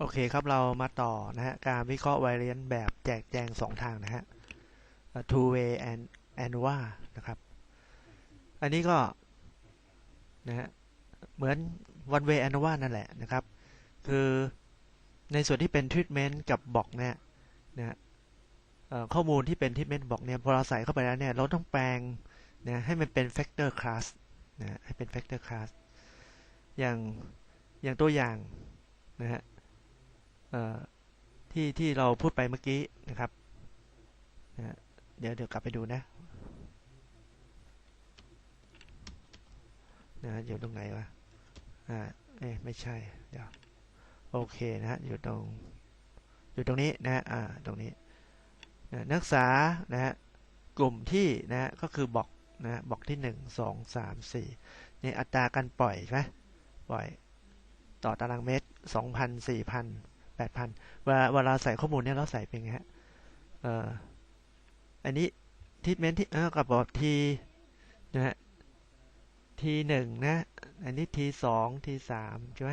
โอเคครับเรามาต่อนะฮะการวิเคราะห์ variance แบบแจกแจงสองทางนะฮะ two way and ANOVA นะครับ อันนี้ก็นะฮะเหมือน one way ANOVA นั่นแหละนะครับ คือในส่วนที่เป็น treatment กับบอกเนี่ยนะฮะข้อมูลที่เป็น treatment บอกเนี่ยพอเราใส่เข้าไปแล้วเนี่ยเราต้องแปลงนะให้มันเป็น factor class นะให้เป็น factor class อย่างอย่างตัวอย่างนะฮะ ที่ที่เราพูดไปเมื่อกี้นะครับเดี๋ยวเดี๋ยวกลับไปดูนะนะอยู่ตรงไหนวะอ่าเอ๊ะไม่ใช่เดี๋ยวโอเคนะฮะอยู่ตรงอยู่ตรงนี้นะฮะอ่าตรงนี้นะนักศึกษานะฮะกลุ่มที่นะฮะก็คือบอกนะฮะบอกที่หนึ่งสองสามสี่นี่อัตราการปล่อยใช่ไหมปล่อยต่อตารางเมตรสองพันสี่พัน แปดพันเวลาเวลาใส่ข้อมูลเนี่ยเราใส่เป็นไงฮะเอ่ออันนี้ทิทเมนที่เออกับบอกทีนะฮะทีหนึ่งนะ อันนี้ทีสองทีสามใช่ไหม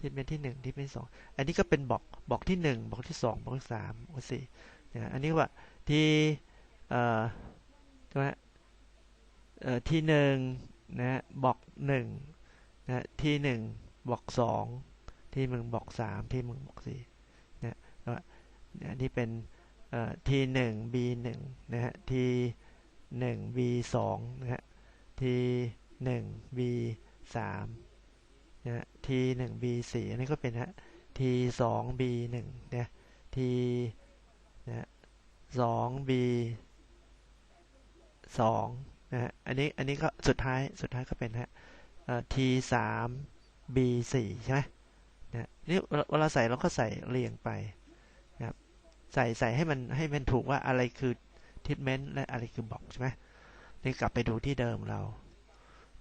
ทิทเมนที่หนึ่งทิทเมนสองอันนี้ก็เป็นบอกบอกที่หนึ่งบอกที่สองบอกที่สามบอกสี่นะอันนี้ว่าทีเอ่อใช่ไหมเอ่อทีหนึ่งนะบอกหนึ่งนะทีหนึ่งบอกสอง ที่มึงบอกสามที่มึงบอกสี่นะแล้วนนี้เป็นทีหนึ่ง b หนึ่งนะฮะทีหนึ่ง b สองนะฮะทีหนึ่ง b สามนะฮะทีหนึ่ง b สี่อันนี้ก็เป็นฮะทีสอง b หนึ่งนะทีนะสอง b สองนะฮะอันนี้อันนี้ก็สุดท้ายสุดท้ายก็เป็นฮะทีสาม b สี่ใช่ไหม นี่เวลาใส่เราก็ใส่เรียงไปนะครับ ใส่ใส่ให้มันให้มันถูกว่าอะไรคือทิทเมนต์และอะไรคือบอกใช่ไหมนี่กลับไปดูที่เดิมเรา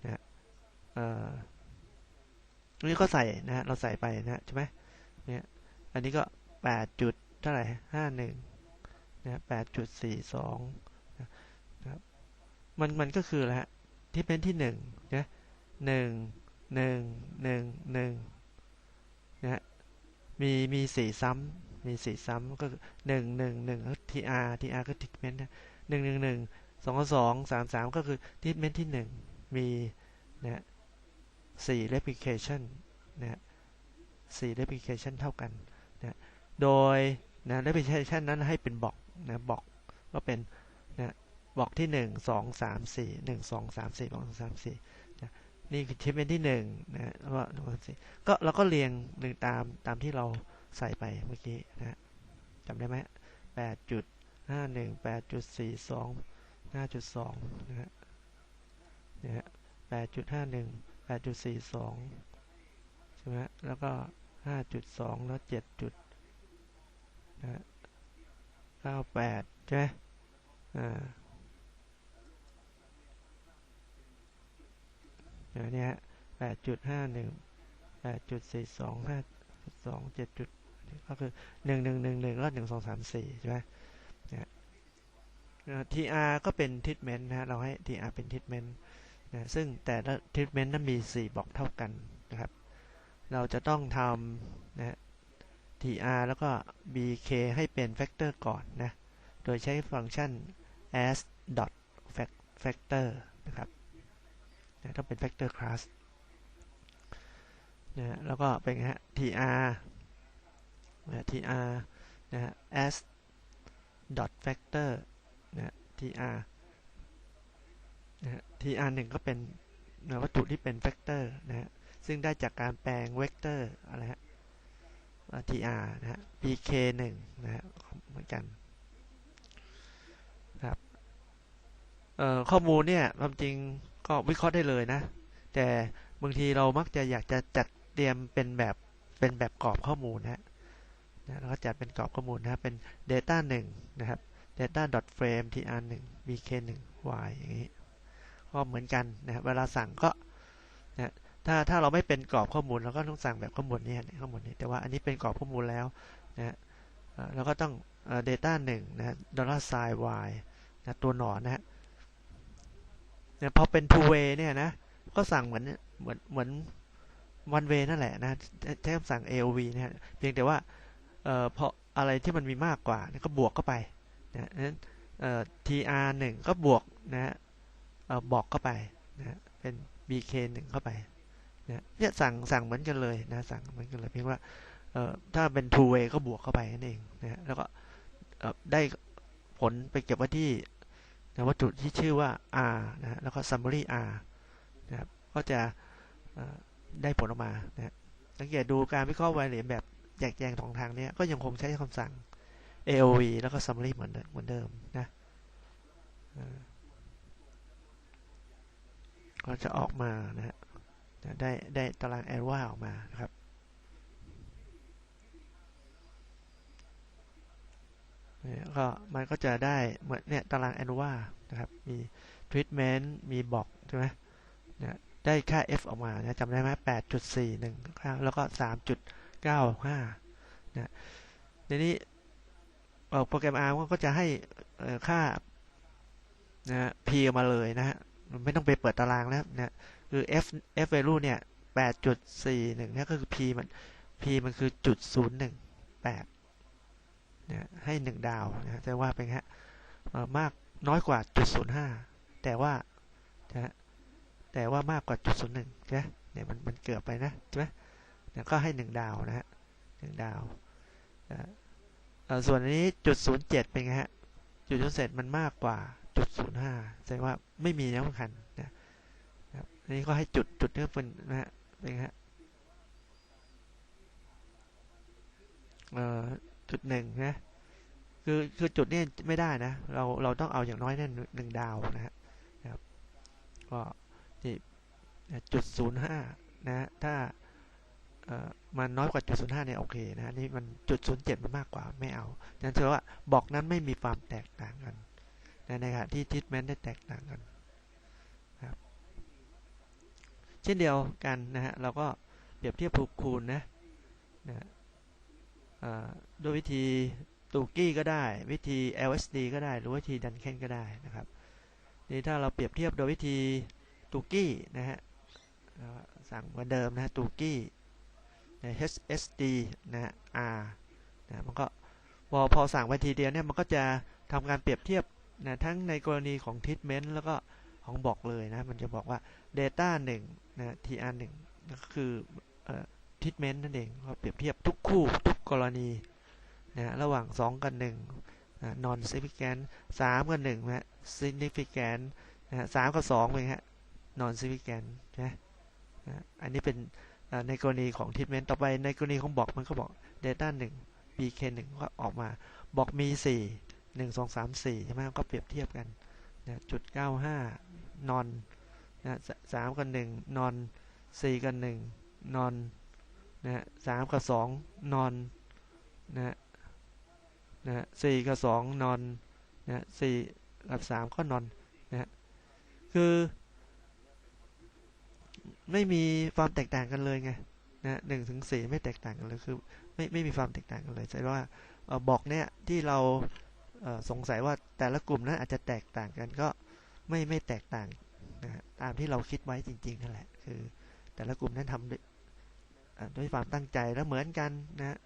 นะเอ่อนี่ก็ใส่นะฮะเราใส่ไปนะใช่ไหมเนี่ยอันนี้ก็แปดจุดเท่าไหร่ห้าหนึ่งนะแปดจุดสี่สองนะครับมันมันก็คืออะไรฮะทิทเมนต์ที่หนึ่งนะหนึ่งหนึ่งหนึ่งหนึ่ง นะฮะมีมีสี่ซ้ำมีสี่ซ้ำก็หนึ่งหนึ่งหนึ่งทีอาร์ทีอาร์ก็ทิทเมนต์หนึ่งหนึ่งหนึ่งสองสองสามสามก็คือทิทเมนต์ที่หนึ่งมีนะสี่ replication นะสี่ replication เท่ากันนะโดยนะ replication นั้นให้เป็นบอกนะบอกก็เป็นนะบอกที่หนึ่งสองสามสี่หนึ่งสองสามสี่สองสามสี่ นี่คือทิปเป็นที่หนึ่งนะแล้วก็ก็เราก็เรียงหนึ่งตามตามที่เราใส่ไปเมื่อกี้นะจำได้ไหมแปดจุดห้าหนึ่งแปดจุดสี่สองห้าจุดสองนะฮะนะฮะแปดจุดห้าหนึ่งแปดจุดสี่สองใช่ไหมแล้วก็ห้าจุดสองแล้วเจ็ดจุดนะเก้าแปดใช่ไหมอ่า เนี่ยแปดจุดห้าหนึ่งแปดจุดสี่สองห้าสองเจ็ดจุดก็คือหนึ่งหนึ่งหนึ่งหนึ่งแล้วหนึ่งสองสามสี่ใช่ไหมเนี่ยทีอาร์ก็เป็นทิทเมนต์นะฮะเราให้ทีอาร์เป็นทิทเมนต์นะซึ่งแต่ละทิทเมนต์นั้นมีสี่บอกเท่ากันนะครับ เราจะต้องทำนะ tr แล้วก็ bk ให้เป็นแฟกเตอร์ก่อนนะ โดยใช้ฟังก์ชัน as dot factor นะครับ นะต้องเป็น factor class นะแล้วก็เป็นฮะ tr นะ tr นะฮะ as dot factor นะ tr นะ tr หนึ่งก็เป็นนะวัตถุที่เป็น factor นะฮะ ซึ่งได้จากการแปลงเวกเตอร์อะไรฮะ tr นะฮะ pk หนึ่งนะฮะเหมือนกันครับข้อมูลเนี่ยความจริง ก็วิเคราะห์ได้เลยนะ แต่บางทีเรามักจะอยากจะจัดเตรียมเป็นแบบเป็นแบบกรอบข้อมูลนะนะแล้วก็จัดเป็นกรอบข้อมูลนะเป็น data 1 นะครับ data dot frame tr 1 bk 1 y อย่างนี้ก็เหมือนกันนะเวลาสั่งก็นะถ้าถ้าเราไม่เป็นกรอบข้อมูลเราก็ต้องสั่งแบบข้อมูลนี้ข้อมูลนี้แต่ว่าอันนี้เป็นกรอบข้อมูลแล้วนะเราก็ต้อง data 1นะ dollar sign y นะตัวหนอนนะฮะ เนี่ยพอเป็น two way เนี่ยนะ ก็สั่งเหมือนเหมือนเหมือน one way นั่นแหละนะใช้คำสั่ง AOV นะฮะเพียงแต่ว่าเอ่อพออะไรที่มันมีมากกว่าก็บวกเข้าไปนะนั้นเอ่อ tr 1ก็บวกนะฮะเอ่อบอกเข้าไปนะเป็น bk 1เข้าไปนะเนี่ยสั่งสั่งเหมือนกันเลยนะสั่งเหมือนกันเลยเพียงว่าเอ่อถ้าเป็น two way ก็บวกเข้าไปนั่นเองนะแล้วก็ได้ผลไปเก็บไว้ที่ นะวัตถุที่ชื่อว่า r นะแล้วก็ summary r นะครับก็จะได้ผลออกมานะสังเกตดูการวิเคราะห์ไวเหรียญแบบแจกแจงสองทางนี้ก็ยังคงใช้คำสั่ง AOV แล้วก็ summary เหมือนเหมือนเดิมนะก็จะออกมานะฮะได้ได้ตารางแอรว่าออกมานะครับ ก็มันก็จะได้เหมือนเนี่ยตารางแอนวานะครับ มีทรีทเมนต์มีบอกใช่ไหมเนี่ยได้ค่า f ออกมานะจำได้ไหมแปดจุดสี่หนึ่งแล้วก็สามจุดเก้าห้านะทีนี้โปรแกรม R ก็จะให้ค่านะ p มาเลยนะฮะไม่ต้องไปเปิดตารางแล้วนะคือ f f value เนี่ยแปดจุดสี่หนึ่งนี่ก็คือ p มัน p มันคือจุดศูนย์หนึ่งแปด นะให้หนึ่งดาวนะจะว่าเป็นฮะมากน้อยกว่าจุดศูนย์ห้าแต่ว่านะแต่ว่ามากกว่าจุดศูนย์หนึ่งใช่ไหมเนี่ยมันมันเกือบไปนะใช่ไหมเนี่ยก็ให้หนึ่งดาวนะฮะหนึ่งดาวส่วนนี้จุดศูนย์เจ็ดเป็นไงฮะจุดศูนย์เจ็ดมันมากกว่าจุดศูนย์ห้าแสดงว่าไม่มีแนวคันนะครับอันนี้ก็ให้จุดจุดนี้เป็นนะฮะเป็นไงฮะ จุดหนึ่งนะ คือคือจุดนี้ไม่ได้นะ เราเราต้องเอาอย่างน้อยนี่หนึ่งดาวนะฮะครับ ก็นี่จุดศูนย์ห้านะถ้ามันน้อยกว่าจุดศูนย์ห้าเนี่ยโอเคนะนี่มันจุดศูนย์เจ็ดมันมากกว่าไม่เอานั่นแปลว่าบอกนั้นไม่มีความแตกต่างกันนะในขณะที่ทิทเมนต์ได้แตกต่างกันครับเช่นเดียวกันนะฮะเราก็เปรียบเทียบผูกคูณนะนะ ด้วยวิธีตูกี้ก็ได้ วิธี LSD ก็ได้ หรือวิธีดันเคนก็ได้นะครับนี่ถ้าเราเปรียบเทียบโดยวิธีตูกี้นะฮะสั่งเหมือนเดิมนะตูกี้ HSD นะ R นะมันก็พอพอสั่งไปทีเดียวเนี่ยมันก็จะทำการเปรียบเทียบนะทั้งในกรณีของ treatment แล้วก็ของบอกเลยนะ มันจะบอกว่า data 1นะ tr 1ก็คือ treatment นั่นเองก็เปรียบเทียบทุกคู่ทุกกรณีนะระหว่าง 2 กับ1นะ non significant 3กับ1นะ significant นะสามกับ2เป็นฮะ non significant นะอันนี้เป็นในกรณีของ treatment ต่อไปในกรณีของบอกมันก็บอก data 1 bk 1ก็ออกมาบอกมี 4 1 2 3 4ใช่ไหมก็เปรียบเทียบกันนะจุด 95 non นะสามกับ1 non 4กับ1 non นะสามกับสองนอนนะนะสี่กับสองนอนนะสี่กับสามก็นอนนะคือ ไม่มีความแตกต่างกันเลยไงนะหนึ่งถึงสี่ไม่แตกต่างกันเลยคือไม่ไม่มีความแตกต่างกันเลยแสดงว่าบอกเนี่ยที่เราสงสัยว่าแต่ละกลุ่มนั้นอาจจะแตกต่างกันก็ไม่ไม่แตกต่างนะตามที่เราคิดไว้จริงๆนั่นแหละคือ แต่ละกลุ่มนั้นทำ ด้วยความตั้งใจและเหมือนกันนะ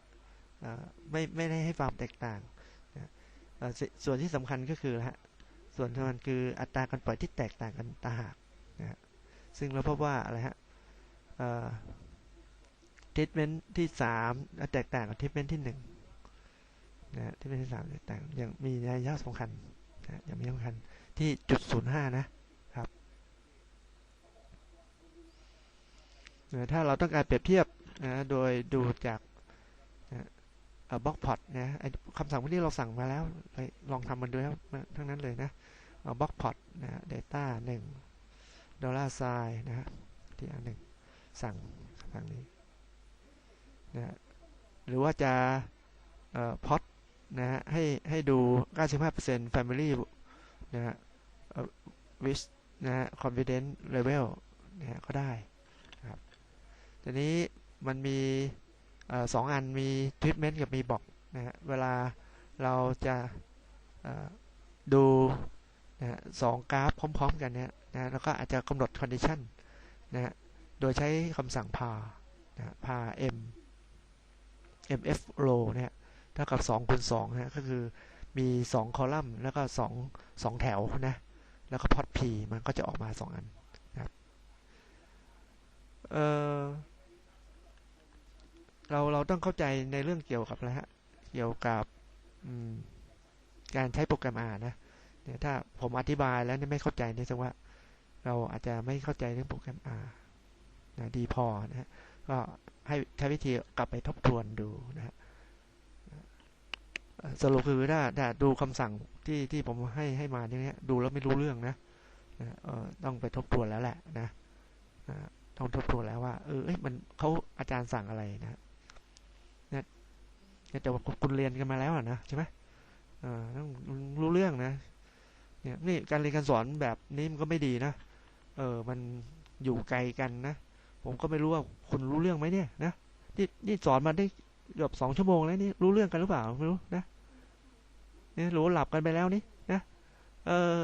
ไม่ไม่ได้ให้ความแตกต่างนะส่วนที่สำคัญก็คือฮะส่วนที่มันคืออัตราการปล่อยที่แตกต่างกันต่างหากนะซึ่งเราพบว่าอะไรฮะทิทเมนที่สามแตกต่างกับทิทเมนที่หนึ่งนะทิทเมนที่สามแตกต่างยังมีนัยยะสำคัญนะยังมีสำคัญที่จุดศูนย์ห้านะครับถ้าเราต้องการเปรียบเทียบ นะโดยดูจากบล็อกพอตนะคำสั่งพวกนี้เราสั่งมาแล้ว ลองทำมันดูแล้วทั้งนั้นเลยนะบล็อกพอตนะเดต้าหนึ่งดอลลาร์ไซน์นะที่อันหนึ่งสั่งคำสั่งนี้นะหรือว่าจะพอตนะฮะให้ให้ดู 95% family นะฮะ with นะฮะ confidence level นะฮะก็ได้ครับทีนี้ มันมีสองอันมีทรีทเมนต์กับมีบอกนะฮะเวลาเราจะดูนะสองกราฟพร้อม ๆ กันเนี่ยนะแล้วก็อาจจะกำหนดคอนดิชันนะฮะโดยใช้คำสั่งพานะพา m mf row เนี่ยเท่ากับ2คูณ2นะก็คือมี 2 คอลัมน์ แล้วก็ 2 2 แถวนะ แล้วก็พอต p มันก็จะออกมา 2 อันนะครับเอ่อ เราเราต้องเข้าใจในเรื่องเกี่ยวกับอะไรฮะเกี่ยวกับการใช้โปรแกรม R นะเนี่ยถ้าผมอธิบายแล้วไม่เข้าใจเนี่ยแสดงว่า เราอาจจะไม่เข้าใจเรื่องโปรแกรม R นนะดีพอนะฮะก็ให้ใช้วิธีกลับไปทบทวนดูนะฮะสรุปคือถ้าถ้าดูคำสั่งที่ที่ผมให้ให้มาเนี่ยดูแล้วไม่รู้เรื่องนะนะเออต้องไปทบทวนแล้วแหละนะต้องทบทวนแล้วว่าเออมันเขาอาจารย์สั่งอะไรนะ แต่ว่าคุณเรียนกันมาแล้วนะใช่ไหมต้องรู้เรื่องนะ เนี่ยนี่การเรียนการสอนแบบนี้มันก็ไม่ดีนะ เออ มันอยู่ไกลกันนะ ผมก็ไม่รู้ว่าคุณรู้เรื่องไหมเนี่ยนะ นี่นี่สอนมาได้เกือบสองชั่วโมงแล้วนี่รู้เรื่องกันหรือเปล่าไม่รู้นะ เนี่ยรู้หลับกันไปแล้วนี่นะ เออ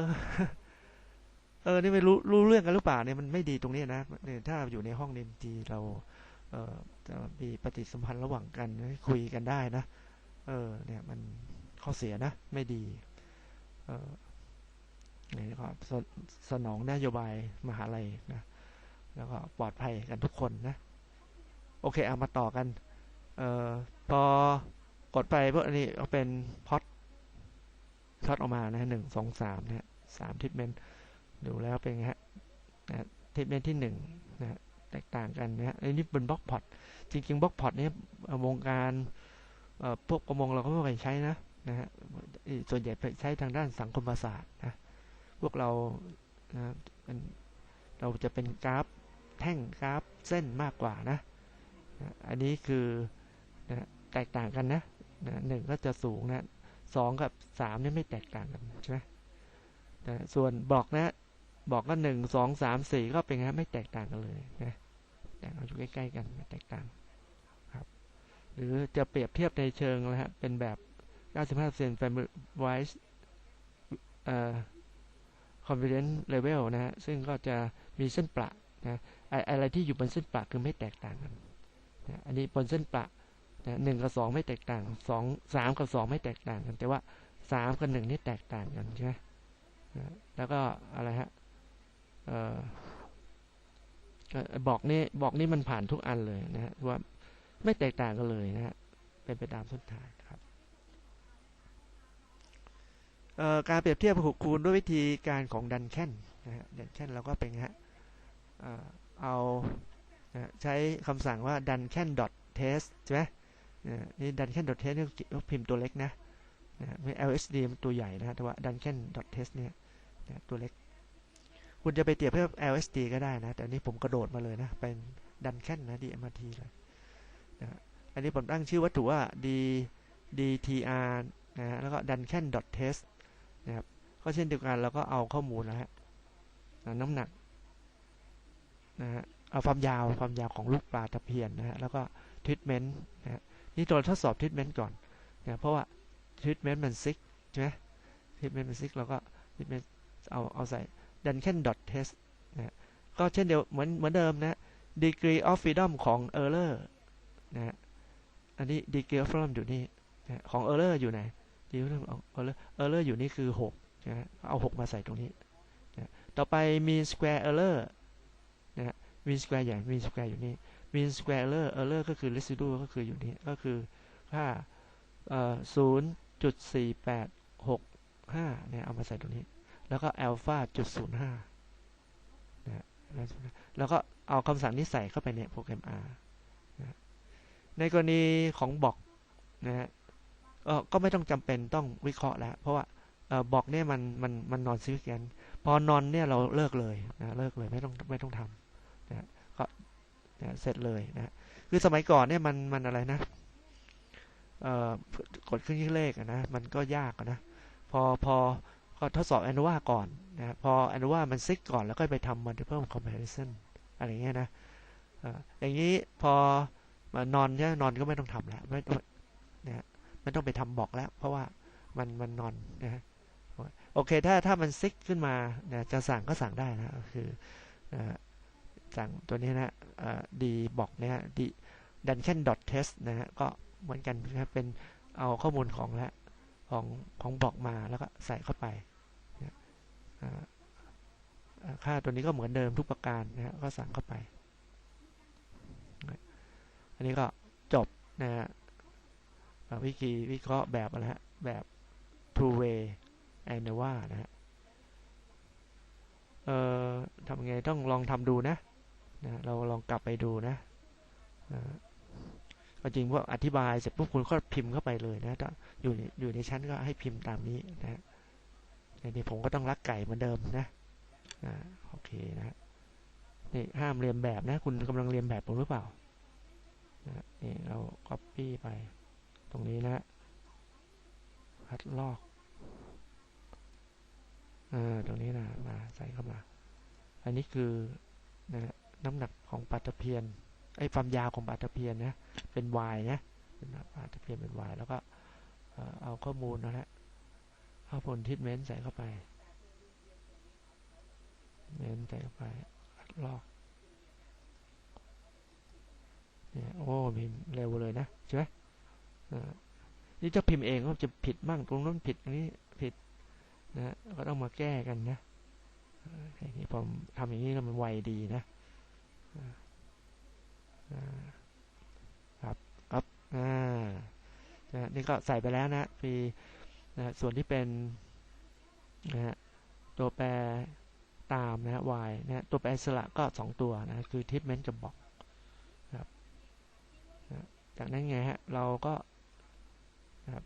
เออ นี่ไม่รู้รู้เรื่องกันหรือเปล่าเนี่ยมันไม่ดีตรงนี้นะเนี่ยถ้าอยู่ในห้องเรียนทีเรา เออจะมีปฏิสัมพันธ์ระหว่างกันคุยกันได้นะ เออ เนี่ย มันข้อเสียนะ ไม่ดี เออนี่ก็สนองนโยบายมหาลัยนะ แล้วก็ปลอดภัยกันทุกคนนะ โอเคเอามาต่อกัน เอ่อพอกดไปพวกอันนี้เอาเป็นพอตพอตออกมานะหนึ่งสองสามนะสามทิศเมนดูแล้วเป็นไงฮะนะทิศเมนที่หนึ่งนะ แตกต่างกันนะฮะอันนี้เป็นบล็อกพอตจริงๆบล็อกพอตเนี้วงการพวกประมงเราก็ไม่ไปใช้นะนะฮะส่วนใหญ่ไปใช้ทางด้านสังคมศาสตร์นะพวกเรานะเราจะเป็นกราฟแท่งกราฟเส้นมากกว่านะอันนี้คือนะแตกต่างกันนะนะหนึ่งก็จะสูงนะสองกับสามนี่ไม่แตกต่างกันใช่ไหมนะส่วนบอกนะบอกก็หนึ่งสองสามสี่ก็เป็นไงไม่แตกต่างกันเลยนะ แต่เราอยู่ใกล้ๆกันไม่แตกต่างครับ หรือจะเปรียบเทียบในเชิงนะฮะเป็นแบบ 95% family wise เอ่อ confidence level นะฮะซึ่งก็จะมีเส้นประนะอะไรที่อยู่บนเส้นประคือไม่แตกต่างกันนะอันนี้บนเส้นประนะหนึ่งกับสองไม่แตกต่างสองสามกับสองไม่แตกต่างกัน แต่ว่าสามกับหนึ่งนี่แตกต่างกันใช่ไหมนะแล้วก็อะไรฮะเอ่อ บอกนี่บอกนี่มันผ่านทุกอันเลยนะฮะว่าไม่แตกต่างกันเลยนะฮะเป็นไปตามส้นทางครับการเปรียบเทียบหกคูณด้วยวิธีการของดันแคนนะฮะดันแคนเราก็เป็นฮะเอาใช้คำสั่งว่า dun can dot test ใช่ไหมนี่ dun can dot test นี่พิมพ์ตัวเล็กนะไม่ LSD มันตัวใหญ่นะฮะแต่ว่า dun can dot test เนี่ยตัวเล็ก คุณจะไปเตียบเพื่อ LSD ก็ได้นะ แต่นี้ผมกระโดดมาเลยนะ เป็น dun can นนะ DMRT เลยนะอันนี้ผมตั้งชื่อวัตถุว่า D DTR นะแล้วก็ dun can dot test นะครับก็เช่นเดียวกันเราก็เอาข้อมูลนะฮะน้ำหนักนะฮะเอาความยาวความยาวของลูกปลาตะเพียนนะฮะแล้วก็ทรีทเมนต์นะฮะนี่ตัวทดสอบทรีทเมนต์ก่อนนะเพราะว่าทรีทเมนต์มันซิกใช่ไหมทรีทเมนต์มันซิกเราก็ทรีทเมนต์เอาเอาใส่ ดันแคนดอทเทสนะก็เช่นเดียวเหมือนเหมือนเดิมนะ degree of freedom ของ error นะฮะอันนี้ degree of freedom อยู่นี่นะของ error อยู่ไหน degree of error error อยู่นี่คือ6นะเอา 6 มาใส่ตรงนี้นะต่อไป mean square error นะฮะ mean square อย่าง mean square อยู่นี่ mean square error error ก็คือ residue ก็คืออยู่นี่ก็คือค่าศูนย์จุดสี่แปดหกห้าเนี่ยเอามาใส่ตรงนี้ แล้วก็ alpha จุดศูนย์ห้านะแล้วก็เอาคำสั่งนี้ใส่เข้าไปในโปรแกรม R นะในกรณีของบอกนะฮะก็ไม่ต้องจำเป็นต้องวิเคราะห์แล้ว เพราะว่าบอกเนี่ยมันมันมันนอนซิกกันพอนอนเนี่ยเราเลิกเลยนะเลิกเลยไม่ต้องไม่ต้องทำนะก็นะเสร็จเลยนะคือสมัยก่อนเนี่ยมันมันอะไรนะกดเครื่องคิดเลขนะมันก็ยากนะพอพอ ก็ทดสอบแอนวาก่อนนะพอแอนวามันซิกก่อนแล้วก็ไปทำ multiple comparison อะไรเงี้ยนะอย่างนี้พอนอนเนี่ยนอนก็ไม่ต้องทำแล้วไม่ต้องนะไม่ต้องไปทำบอกแล้ว เพราะว่ามันมันนอนนะโอเคถ้าถ้ามันซิกขึ้นมานะจะสั่งก็สั่งได้นะคือสั่งตัวนี้นะดีบอกเนี่ยดี duncan test นะฮะก็เหมือนกันนะครับเป็นเอาข้อมูลของและ ของของบอกมาแล้วก็ใส่เข้าไปค่าตัวนี้ก็เหมือนเดิมทุกประการนะฮะก็สั่งเข้าไป อันนี้ก็จบนะฮะวิธีวิเคราะห์แบบอะไรฮะแบบ two way and n ว่านะฮะเอ่อทำไงต้องลองทำดูนะนะ เราลองกลับไปดูนะ ก็จริงว่าอธิบายเสร็จปุ๊บคุณก็พิมพ์เข้าไปเลยนะถ้าอยู่อยู่ในชั้นก็ให้พิมพ์ตามนี้นะนี่ผมก็ต้องรักไก่เหมือนเดิมนะอ่าโอเคนะนี่ห้ามเรียนแบบนะ คุณกำลังเรียนแบบผมหรือเปล่านะนี่เรา copy ไป ตรงนี้นะคัดลอกอ่าตรงนี้นะมาใส่เข้ามา อันนี้คือนะน้ำหนักของปลาตเพียน ไอ้ความยาวของปลาตะเพียนนะเป็น y นะเป็นปลาตะเพียนเป็น y แล้วก็เอาข้อมูลนะฮะเอาผลทิศเมนใส่เข้าไป เมนใส่เข้าไปลอกเนี่ยโอ้พิมพ์เร็วเลยนะใช่ไหมนี่จะพิมพ์เองก็จะผิดบ้างตรงนั้นผิดตรงนี้ผิดนะก็ต้องมาแก้กันนะอย่างนี้ผมทำอย่างนี้แล้วมันไวดีนะ ครับครับอ่านี่ก็ใส่ไปแล้วนะฟีนะส่วนที่เป็นนะฮะตัวแปรตามนะ y นะตัวแปรสระก็สองตัวนะคือทิปเมนต์กับบอกครับนะจากนั้นไงฮะ เราก็นะครับ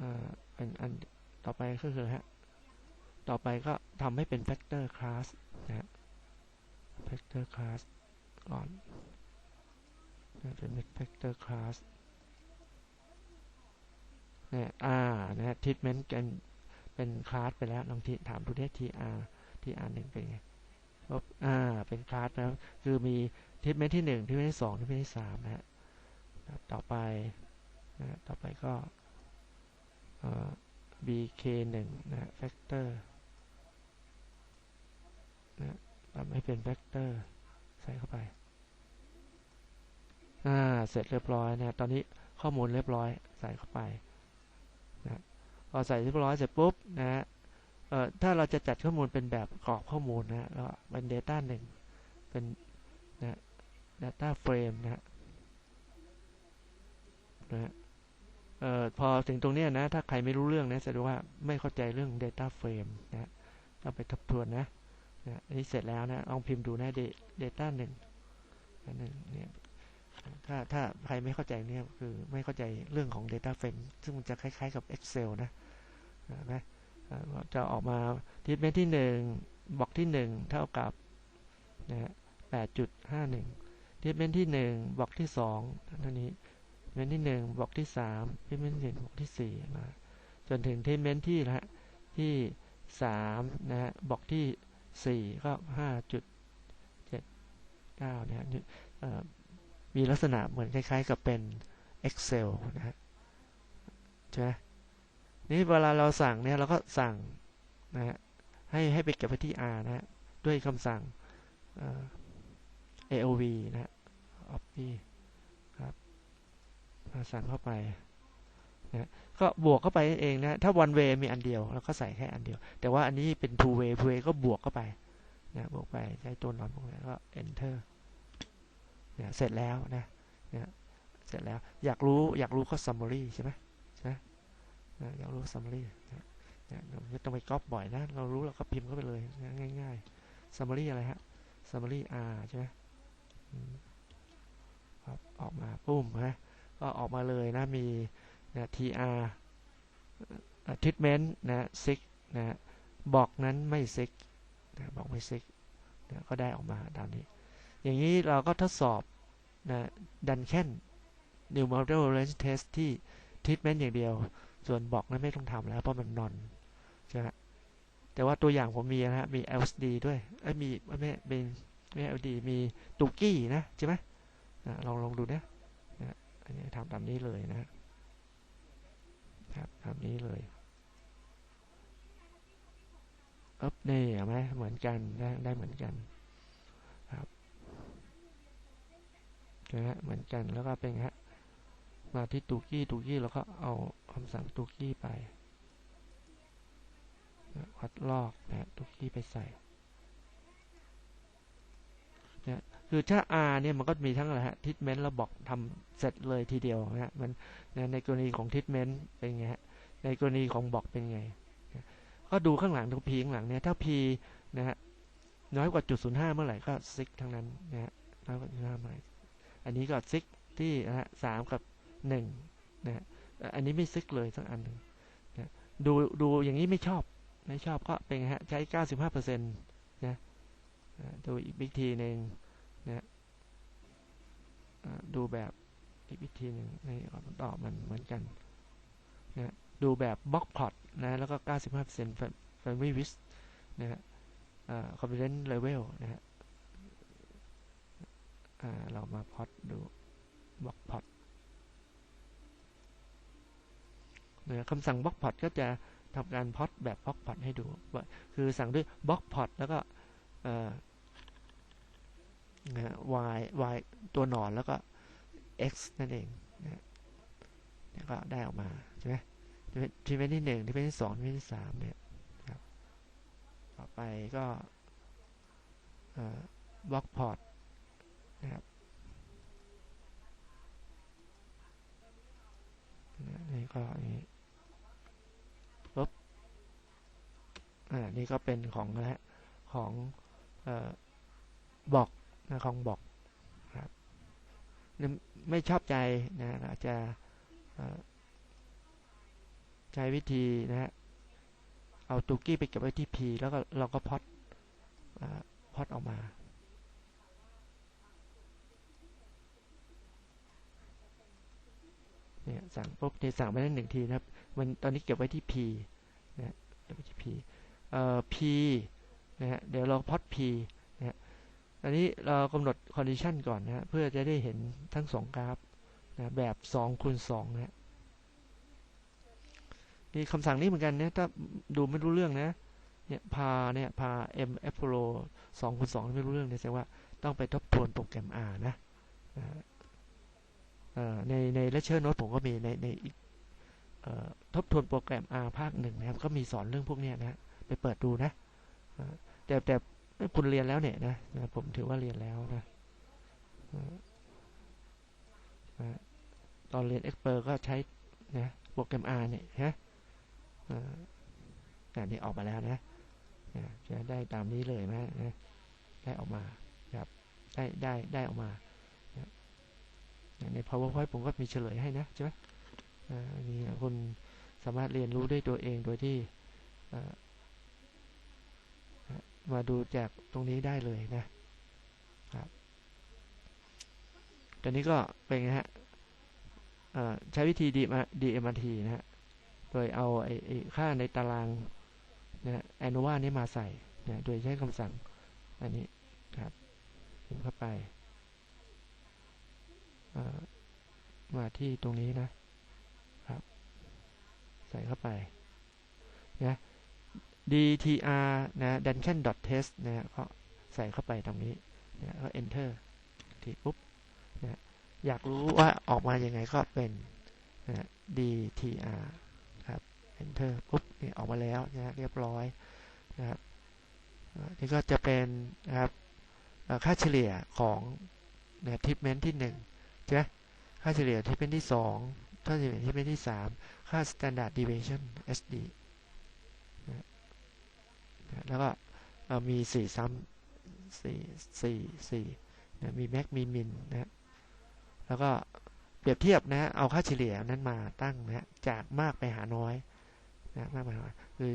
อ่าอันอันต่อไปก็คือฮะ ต่อไปก็ทำให้เป็น factor class นะฮะ factor class ก่อนนะเป็น factor class เนี่ยอ่านะ treatment กันเป็นคลาสไปแล้วลองถามดูได้ tr tr หนึ่งเป็นไงลบอ่า เป็นคลาสแล้วคือมี treatment ที่หนึ่ง treatment ที่สอง treatment ที่สามนะฮะต่อไปนะต่อไปก็ bk1 นะ factor นะ ทำให้เป็น factor ใส่เข้าไป อ่า เสร็จเรียบร้อยนะตอนนี้ข้อมูลเรียบร้อยใส่เข้าไปนะพอใส่เรียบร้อยเสร็จปุ๊บนะฮะเอ่อถ้าเราจะจัดข้อมูลเป็นแบบกรอบข้อมูลนะก็เป็น data หนึ่งเป็นนะ data frame นะนะเอ่อพอถึงตรงนี้นะ ถ้าใครไม่รู้เรื่องนะแสดงว่าไม่เข้าใจเรื่อง data frame นะต้องไปทบทวนนะ นะอันนี้เสร็จแล้วนะลองพิมพ์ดูนะ data หนึ่งหนึ่งเนี่ยถ้าถ้าใครไม่เข้าใจเนี่ยคือไม่เข้าใจเรื่องของ data frame ซึ่งมันจะคล้ายๆกับ Excel นะนะจะออกมาทิศเมนที่หนึ่งบอกที่หนึ่งเท่ากับนะแปดจุดห้าหนึ่งทิศเมนที่หนึ่งบอกที่สองเท่านี้เมนที่หนึ่งบอกที่สามทิศเมนที่หนึ่งบอกที่สี่มาจนถึงทิศเมนที่ละที่สามนะฮะบอกที่ สี่ก็ห้าจุดเจ็ดเก้าเนี่ยมีลักษณะเหมือนคล้ายๆกับเป็น Excel นะฮะใช่ไหมนี่เวลาเราสั่งเนี่ยเราก็สั่งนะฮะให้ให้ไปเก็บไว้ที่ R นะฮะด้วยคำสั่ง AOV นะฮะ copy ครับสั่งเข้าไปนะ ก็บวกเข้าไปเองนะถ้า one way มีอันเดียวเราก็ใส่แค่อันเดียว แต่ว่าอันนี้เป็น two way two way ก็บวกเข้าไปนะบวกไปใช้ตัวนอนบวกไปก็ enter เนี่ยเสร็จแล้วนะเนี่ยเสร็จแล้วอยากรู้อยากรู้ก็ summary ใช่ไหมใช่ไหมอยากรู้ summary เนี่ยเราไม่ต้องไปก๊อปบ่อยนะ เรารู้เราก็พิมพ์เข้าไปเลยง่ายๆ summary อะไรฮะ summary R ใช่ไหมครับออกมาปุ้มนะก็ออกมาเลยนะมี นะ tr treatment นะ sick นะบอกนั้นไม่ซิกนะบอกไม่ซิกนะก็ได้ออกมาตามนี้ อย่างนี้เราก็ทดสอบนะดันแค่น new model range test ที่ treatment อย่างเดียว ส่วนบอกนั้นไม่ต้องทำแล้วเพราะมันนอนใช่ไหมแต่ว่าตัวอย่างผมมีนะฮะ มี LSD ด้วยไอ้มีไม่เป็นไม่ LSD มีตุกี้นะ ใช่ไหมลองลองดูนะนะอันนี้ทำตามนี้เลยนะ นะครับตานี้เลยอัปเดตไหมเหมือนกันได้เหมือนกันครับนะฮะเหมือนกันแล้วก็เป็นฮะมาที่ตูกี้ตูกี้แล้วก็เอาคำสั่งตูกี้ไปวัดลอกนะตูกี้ไปใส่ คือถ้า R เนี่ยมันก็มีทั้งอะไรฮะทิทเมนต์เราบอกทำเสร็จเลยทีเดียวนะฮะมันในกรณีของทิทเมนต์เป็นไงฮะในกรณีของบอกเป็นไง ก็ดูข้างหลังดูพีข้างหลังเนี่ยถ้า P นะฮะน้อยกว่าจุดศูนย์ห้าเมื่อไหร่ก็ซิกทั้งนั้นนะฮะน้อยกว่าจุดห้าเมื่อไหร่อันนี้ก็ซิกที่นะฮะสามกับหนึ่งนะฮะอันนี้ไม่ซิกเลยสักอันหนึ่งนะดูดูอย่างนี้ไม่ชอบไม่ชอบก็เป็นไงฮะใช้เก้าสิบห้าเปอร์เซ็นต์นะดูอีกวิธีหนึ่ง นะดูแบบอีกวิธีหนึ่งในตอบมันเหมือนกันนะดูแบบบล็อกพอตนะแล้วก็ 95% Family w i s นะฮะ confidence level นะฮะเรามาพอตดูบล็อกพอตนะคำสั่งบล็อกพอตก็จะทำการพอตแบบบล็อกพอตให้ดู คือสั่งด้วยบล็อกพอตแล้วก็ y y ตัวหนอนแล้วก็ x นั่นเองนะก็ได้ออกมาใช่ไหมทีเวนที่หนึ่งที่เวนที่สองที่เวนที่สามเนี่ยครับต่อไปก็บล็อกพอร์ตนะครับนี่ก็นี่ปุ๊บอ่านี่ก็เป็นของแล้วของบอก นะของบอกครับไม่ชอบใจนะอาจจะใช้วิธีนะฮะเอาตูกี้ไปเก็บไว้ที่ P แล้วก็เราก็พอดพอดออกมาเนี่ยสั่งปุ๊บเนี่ยสั่งไปได้หนึ่งทีนะครับ มันตอนนี้เก็บไว้ที่ P นะเก็บไว้ที่ P เอ่อ P นะฮะเดี๋ยวเราพอด P นะฮะ อันนี้เรากำหนดคอนดิชันก่อนนะฮะเพื่อจะได้เห็นทั้งสองกราฟนะแบบ2คูณ2นะฮะมีคำสั่งนี้เหมือนกันเนี่ยถ้าดูไม่รู้เรื่องนะเนี่ยพาเนี่ยพา m f p r o สองคูณสองไม่รู้เรื่องเนี่ยแสดงว่าต้องไปทบทวนโปรแกรม R นะในในเลคเชอร์โน้ตผมก็มีในในอีกทบทวนโปรแกรม R ภาคหนึ่งนะครับ ก็มีสอนเรื่องพวกนี้นะ ไปเปิดดูนะ แต่แต่ คุณเรียนแล้วเนี่ยนะผมถือว่าเรียนแล้วนะตอนเรียน Expert ก็ใช้นะโปรแกรม R เนี่ยฮะอันนี้ออกมาแล้วนะจะได้ตามนี้เลยไหมนะ ได้ออกมาครับได้ได้ได้ออกมาใน powerpoint ผมก็มีเฉลยให้นะใช่ไหมนนี้คุณสามารถเรียนรู้ได้ตัวเองโดยที่ มาดูจากตรงนี้ได้เลยนะครับตอนนี้ก็เป็นไงฮะใช้วิธี DMRT นะฮะ โดยเอาไอ้ค่าในตารางนะแอนโนวานี้มาใส่นะโดยใช้คำสั่งอันนี้ครับพิมพ์เข้าไป มาที่ตรงนี้นะครับ ใส่เข้าไปนะ dtr นะ duncan test นะก็ใส่เข้าไปตรงนี้นะก็ enter ทีปุ๊บนะอยากรู้ว่าออกมาอย่างไงก็เป็นนะ dtr ครับ enter ปุ๊บนี่ออกมาแล้วนะเรียบร้อยนะครับนี่ก็จะเป็นนะครับค่าเฉลี่ยของนะทิปเมนที่1ใช่ไหมค่าเฉลี่ยทิปเมนที่ 2 ค่าเฉลี่ยทิปเมนที่ 3 ค่า standard deviation SD แล้วก็มี4ซ้ำ4 4 4นะมีแม็กมีมินนะแล้วก็เปรียบเทียบนะ เอาค่าเฉลี่ยนั้นมาตั้งนะจากมากไปหาน้อยนะมากไปหาน้อยคือ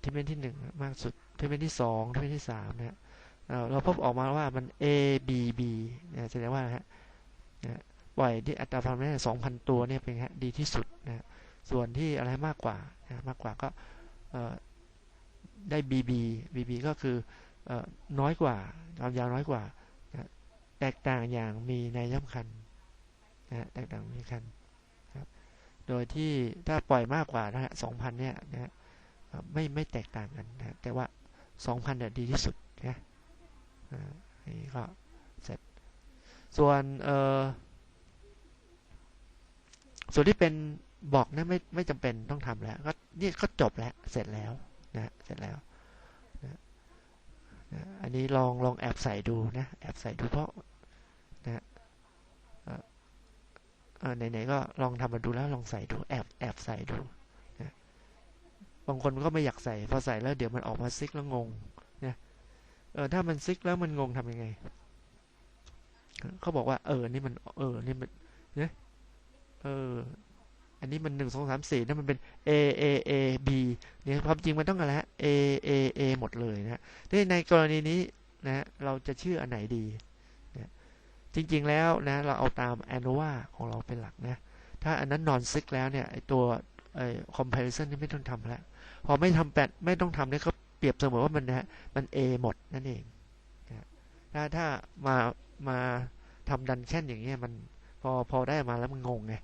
เที่เป็นที่หนึ่งมากสุดเที่เป็นที่สองเที่เป็นที่สามนะเราพบออกมาว่ามัน A B B นะแสดงว่าฮะนะปล่อยที่อัตราความแม่สองพันตัวเนี่ยเป็นฮะดีที่สุดนะส่วนที่อะไรมากกว่านะมากกว่าก็ ได้ BB BB ก็คือน้อยกว่าความยาวน้อยกว่านะแตกต่างอย่างมีในย่ำคันนะแตกต่างมีคันโดยที่ถ้าปล่อยมากกว่านะฮะสองพันเนี่ยนะไม่ไม่แตกต่างกันนะแต่ว่าสองพันเนี่ยดีที่สุดนะนี่ก็เสร็จ ส่วนเออส่วนที่เป็นบอกนะไม่ไม่จำเป็นต้องทำแล้ว ก็นี่ก็จบแล้วเสร็จแล้ว นะเสร็จแล้วนะนะอันนี้ลองลองแอบใส่ดูนะแอบใส่ดูเพราะนะเออไหนๆก็ลองทำมาดูแล้วลองใส่ดูแอบแอบใส่ดูนะบางคนก็ไม่อยากใส่พอใส่แล้วเดี๋ยวมันออกมาซิกแล้วงงนะเออถ้ามันซิกแล้วมันงงทำยังไงเขาบอกว่า เออ นี่มัน เออ นี่มันเนี่ยเออ อันนี้มันหนึ่งสองสามสี่นั่นมันเป็น A A A B เนี่ยความจริงมันต้องอะไรฮะ A A A หมดเลยนะฮะที่ในกรณีนี้นะเราจะชื่ออันไหนดีนะจริงๆแล้วนะเราเอาตาม ANOVA ของเราเป็นหลักนะ ถ้าอันนั้นนอนซิกแล้วเนี่ยไอตัวไอ comparison นี่ไม่ต้องทำแล้ว พอไม่ทำแปดไม่ต้องทำเนี่ยก็เปรียบเสมือนว่ามันนะมัน A หมดนั่นเองนะถ้าถ้ามามาทำดันแค่นอย่างเงี้ยมันพอพอได้มาแล้วมันงงไง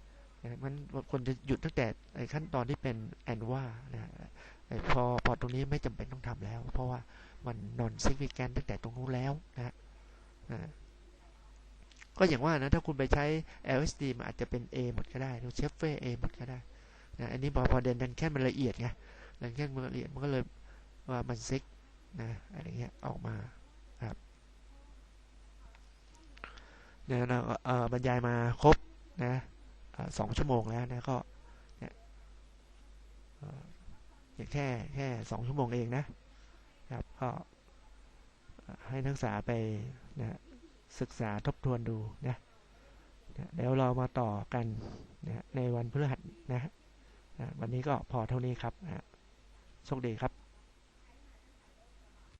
นะมันควรจะหยุดตั้งแต่ขั้นตอนที่เป็นแอนว่านะไอ้พอพอตรงนี้ไม่จำเป็นต้องทำแล้ว เพราะว่ามันนอนซิกฟิแกนตั้งแต่ตรงนู้นแล้วนะนะก็อย่างว่านะถ้าคุณไปใช้ LSD มันอาจจะเป็น A หมดก็ได้หรือเชฟเฟ่ A หมดก็ได้นะอันนี้พอพอเดนดันแค่มันละเอียดไงดันแค่มันละเอียดมันก็เลยว่ามันซิกนะอะไรเงี้ยออกมาครับเนี่ยเราเออบรรยายมาครบนะ สองชั่วโมงแล้วนะก็อย่างแค่แค่สองชั่วโมงเองนะครับก็ให้นักศึกษาไปนะศึกษาทบทวนดูนะนะเดี๋ยวเรามาต่อกันนะในวันพฤหัสนะนะวันนี้ก็พอเท่านี้ครับนะโชคดีครับ